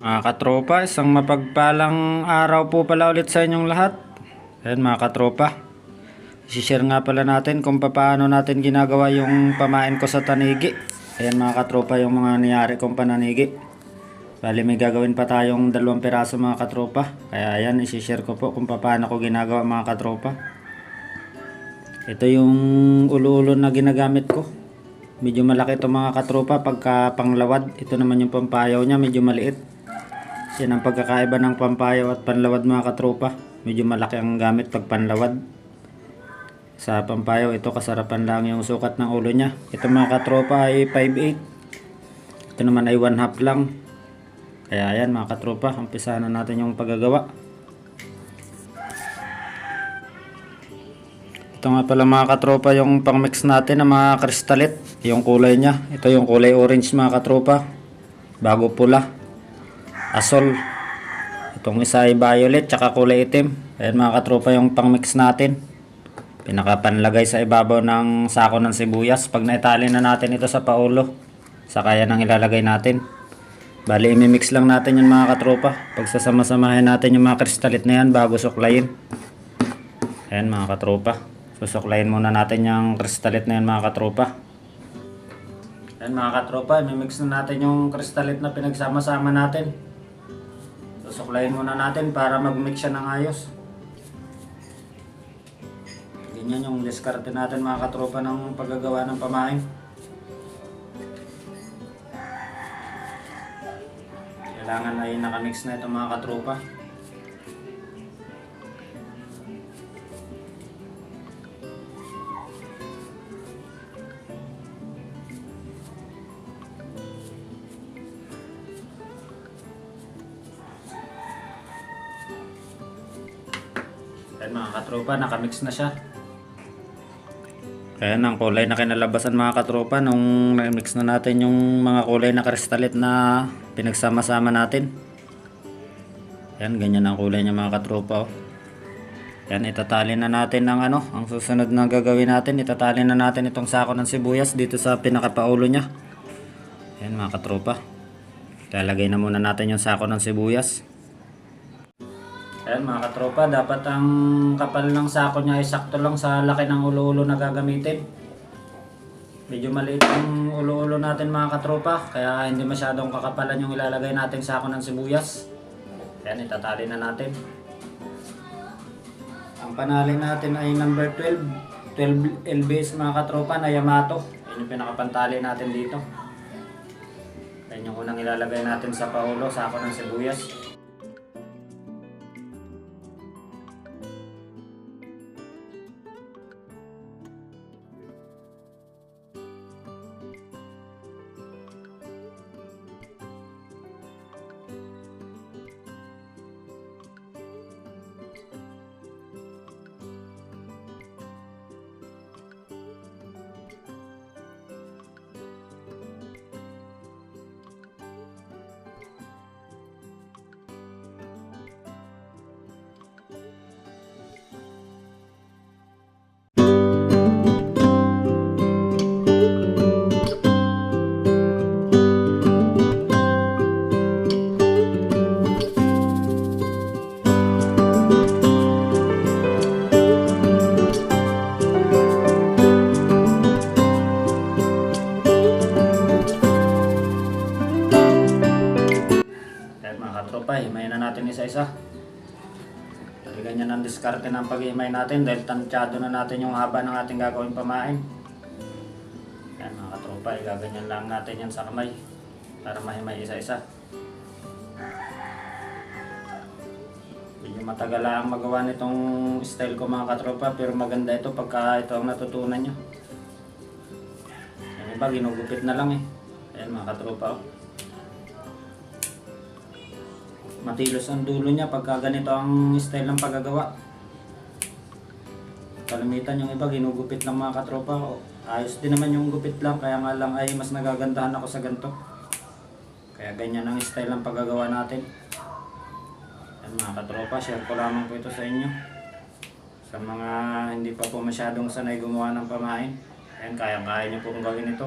Mga katropa, isang mapagpalang araw po pala ulit sa inyong lahat. Ayan mga katropa. Isishare nga pala natin kung paano natin ginagawa yung pamain ko sa tanigi. Ayan mga katropa yung mga niyari kong pananigi. Bali may gagawin pa tayong dalawang piraso mga katropa. Kaya ayan isishare ko po kung paano ko ginagawa mga katropa. Ito yung ulo-ulo na ginagamit ko. Medyo malaki ito mga katropa pagka panglawad. Ito naman yung pampayaw niya, medyo maliit. Yan ang pagkakaiba ng pampayaw at panlawad mga katropa. Medyo malaki ang gamit pag panlawad. Sa pampayaw, ito kasarapan lang yung sukat ng ulo niya. Ito mga katropa ay 5'8". Ito naman ay 1 half lang. Kaya ayan mga katropa, umpisahan na natin yung paggagawa. Ito nga pala mga katropa yung pang-mix natin ng mga kristalit. Yung kulay niya. Ito yung kulay orange mga katropa. Bago pula. Asol. Itong isa ay violet tsaka kulay itim. Ayan mga katropa yung pang-mix natin. Pinakapanlagay sa ibabaw ng sako ng sibuyas. Pag naitali na natin ito sa paulo. Saka yan ang ilalagay natin. Bali, imimix lang natin yung mga katropa. Pagsasama-samahin natin yung mga kristalit na yan bago suklayin. Ayan mga katropa. Susuklayin muna natin yung kristalit na yan mga katropa. Ayan mga katropa, imimix na natin yung kristalit na pinagsama-sama natin. Susuklayin muna natin para mag-mix siya ng ayos. Ganyan yung diskarte natin mga katropa ng paggagawa ng pamain. Kailangan ay nakamix na ito mga katropa. Katropa, nakamix na siya. Ayan ang kulay na kinalabasan mga katropa nung na-mix na natin yung mga kulay na kristalit na pinagsama-sama natin. Ayan, ganyan ang kulay niya mga katropa. Oh. Ayan, itatali na natin ang ano, ang susunod na gagawin natin, itatali na natin itong sako ng sibuyas dito sa pinakapaulo niya. Ayan mga katropa. Lalagay na muna natin yung sako ng sibuyas. Ayan mga katropa, dapat ang kapal ng sako niya ay sakto lang sa laki ng ulo-ulo na gagamitin. Medyo maliit ang ulo-ulo natin mga katropa, kaya hindi masyadong kakapalan yung ilalagay nating sako ng sibuyas. Ayan, itatali na natin. Ang panalin natin ay number 12. 12 LBS mga katropa na Yamato. Ayan yung pinakapantali natin dito. Ayan yung unang ilalagay natin sa paulo, sako ng sibuyas. Natin isa-isa. Dahil ganyan ang diskarte ng pag-himay natin dahil tansyado na natin yung haba ng ating gagawin pamain. Yan mga katropa, igaganyan lang natin yan sa kamay para mahimay isa-isa. Medyo matagal lang magawa nitong style ko mga katropa pero maganda ito pagka ito ang natutunan nyo. Yung iba ginugupit na lang eh. Ayan mga katropa oh. Matilos ang dulo niya pagka ganito ang style ng paggagawa. Kalamitan yung iba ginugupit ng mga katropa ko. Ayos din naman yung gupit lang kaya nga lang ay mas nagagandahan ako sa ganito. Kaya ganyan ang style ng paggagawa natin. Yan mga katropa, share ko lamang po ito sa inyo. Sa mga hindi pa po masyadong sanay gumawa ng pamain. Ayan, kaya-kaya niyo po kung gawin ito.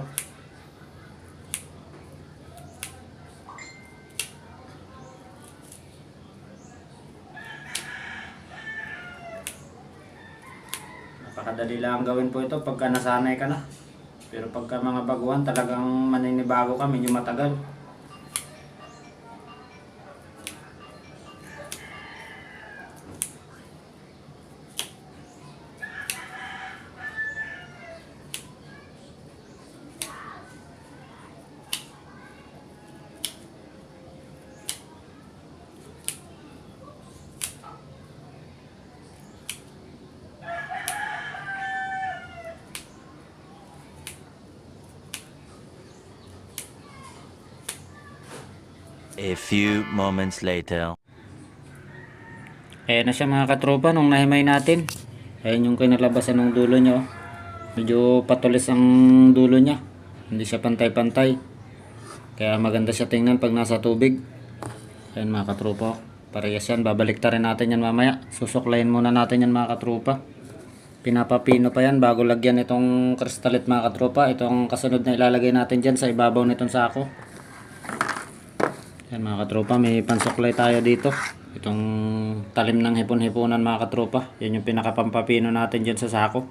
Napakadali lang gawin po ito pagka nasanay ka na. Pero pagka mga baguhan talagang maninibago ka, medyo matagal. A few moments later. Ayan na siya mga katropa nung nahimay natin. Ayan yung kinalabasan ng dulo niya. oh. Medyo patulis ang dulo niya. Hindi siya pantay-pantay. Kaya maganda siya tingnan pag nasa tubig. Ayan mga katropa. oh. Parehas yan. Babalik rin natin yan mamaya. Susuklayin muna natin yan mga katropa. Pinapapino pa yan bago lagyan itong kristalit mga katropa. Itong kasunod na ilalagay natin dyan sa ibabaw nitong sako. Yan mga katropa, may pansuklay tayo dito. Itong talim ng hipon-hiponan mga katropa. Yan yung pinakapampapino natin dyan sa sako.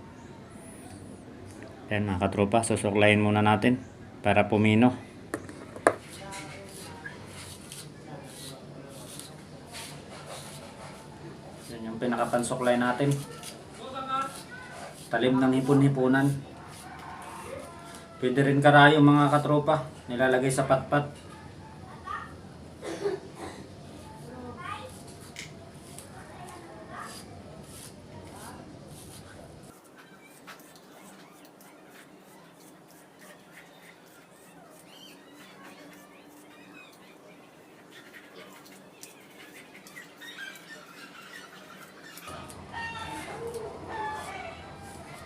Yan mga katropa, susuklayin muna natin para pumino. Yan yung pinakapansuklay natin. Talim ng hipon-hiponan. Pwede rin karayo mga katropa. Nilalagay sa patpat.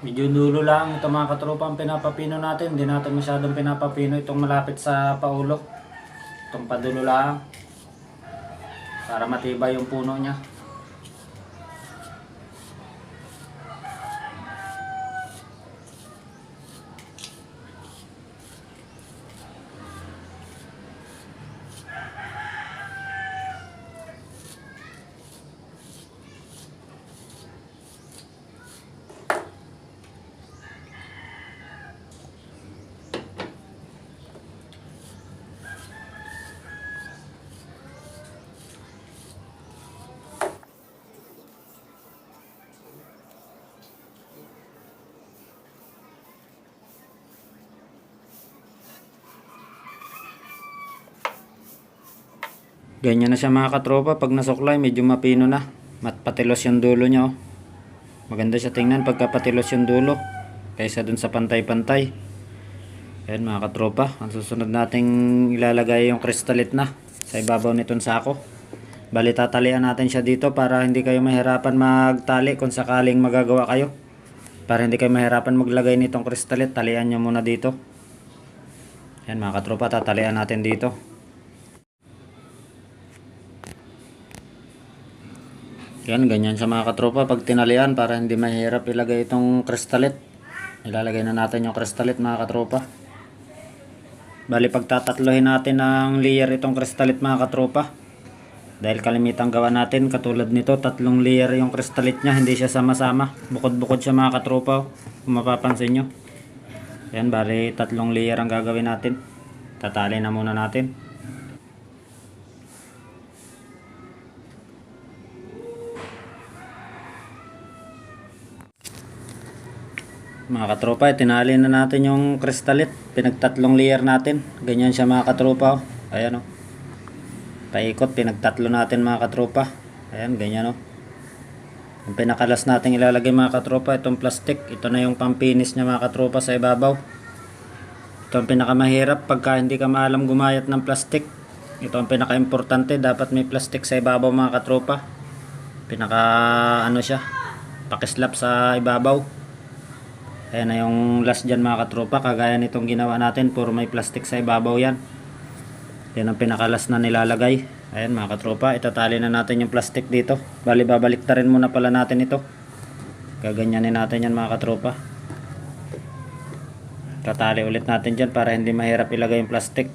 Medyo dulo lang ito mga katropa ang pinapapino natin. Hindi natin masyadong pinapapino itong malapit sa paulo. Itong padulo lang. Para matibay yung puno niya. Ganyan na siya mga katropa. Pag nasuklay, medyo mapino na. Matpatilos yung dulo niya. Oh. Maganda siya tingnan pagka patilos yung dulo. Kaysa dun sa pantay-pantay. Ayan mga katropa. Ang susunod nating ilalagay yung kristalit na sa ibabaw nitong sako. Bali tatalian natin siya dito para hindi kayo mahirapan magtali kung sakaling magagawa kayo. Para hindi kayo mahirapan maglagay nitong kristalit, talian nyo muna dito. Ayan mga katropa, tatalian natin dito. Yan, ganyan sa mga katropa pag tinalian para hindi mahirap ilagay itong kristalit. Ilalagay na natin yung kristalit mga katropa. Bali pagtatatlohin natin ng layer itong kristalit mga katropa. Dahil kalimitang gawa natin katulad nito, tatlong layer yung kristalit niya, hindi siya sama-sama. Bukod-bukod siya mga katropa, kung mapapansin nyo. Yan, bali tatlong layer ang gagawin natin. Tatali na muna natin. Mga katropa, tinali na natin yung kristalit. Pinagtatlong layer natin. Ganyan siya mga katropa. Oh. Ayan o. Oh. Paikot, pinagtatlo natin mga katropa. Ayan, ganyan o. Oh. Yung pinakalas natin ilalagay mga katropa, itong plastic. Ito na yung pampinis niya mga katropa sa ibabaw. Ito ang pinakamahirap pagka hindi ka maalam gumayat ng plastic. Ito ang pinaka-importante. Dapat may plastic sa ibabaw mga katropa. Pinaka ano siya. Pakislap sa ibabaw. Ayan na yung last dyan mga katropa. Kagaya nitong ginawa natin. Puro may plastic sa ibabaw yan. Yan ang pinakalas na nilalagay. Ayan mga katropa. Itatali na natin yung plastic dito. Bali babalik rin muna pala natin ito. Gaganyanin natin yan mga katropa. Tatali ulit natin dyan para hindi mahirap ilagay yung plastic.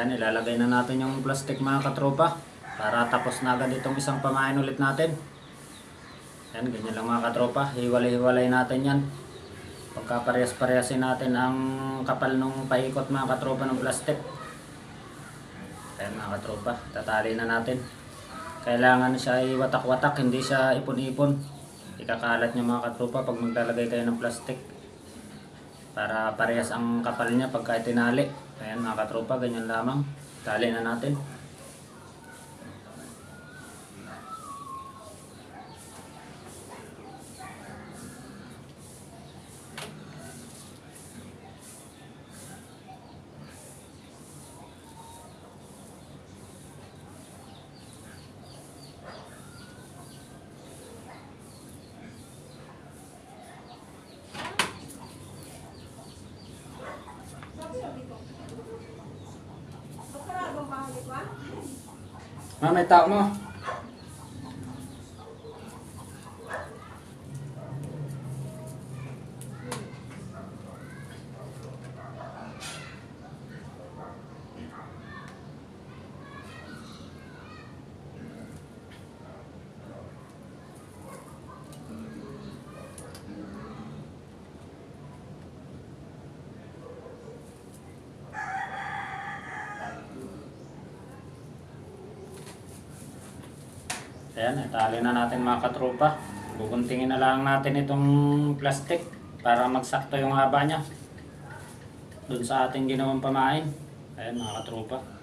Yan ilalagay na natin yung plastic mga katropa. Para tapos na agad itong isang pamain ulit natin. Yan, ganyan lang mga katropa. Hiwalay-hiwalay natin yan. Pagka parehas-parehasin natin ang kapal ng paikot mga katropa ng plastic. Ayan mga katropa, tatali na natin. Kailangan siya iwatak-watak, hindi siya ipon-ipon. Ikakalat niyo mga katropa pag maglalagay kayo ng plastic. Para parehas ang kapal niya pagka tinali. Ayan mga katropa, ganyan lamang. Tali na natin. Ma, may tao mo. Ayan, itali na natin mga katropa. Bukuntingin na lang natin itong plastic para magsakto yung haba niya. Doon sa ating ginawang pamain. Ayan mga katropa.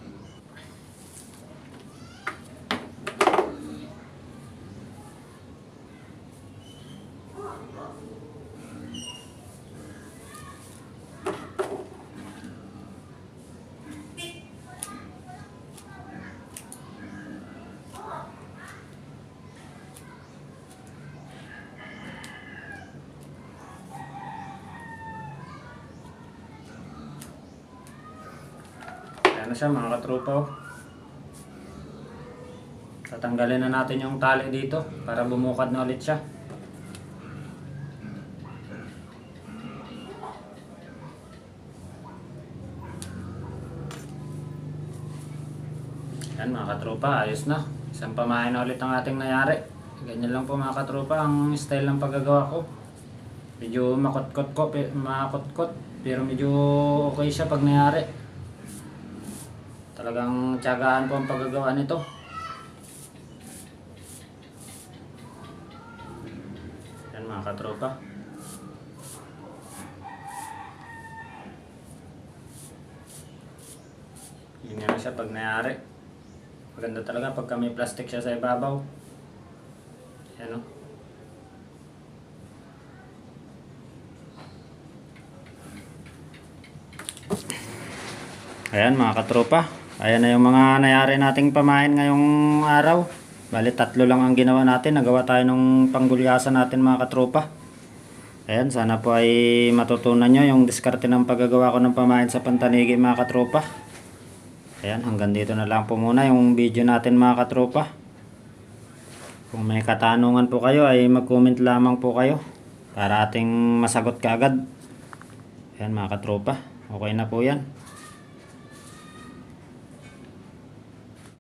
Na siya mga katropa. oh. Tatanggalin na natin yung tali dito para bumukad na ulit siya. Yan mga katropa, ayos na. Isang pamain na ulit ang ating nangyari. Ganyan lang po mga katropa ang style ng paggagawa ko. Medyo makot-kot ko, makot-kot, pero medyo okay siya pag nangyari. Talagang tiyagaan po ang paggagawa nito. Yan mga katropa. Ganyan na siya pag nangyari. Maganda talaga pagka may plastic siya sa ibabaw. Yan o. Ayan mga katropa. Ayan na yung mga nangyari nating pamain ngayong araw. Bali tatlo lang ang ginawa natin. Nagawa tayo ng panggulyasan natin mga katropa. Ayan, sana po ay matutunan nyo yung diskarte ng paggagawa ko ng pamain sa pantanigi mga katropa. Ayan, hanggang dito na lang po muna yung video natin mga katropa. Kung may katanungan po kayo ay mag-comment lamang po kayo para ating masagot kaagad. Ayan mga katropa, okay na po yan.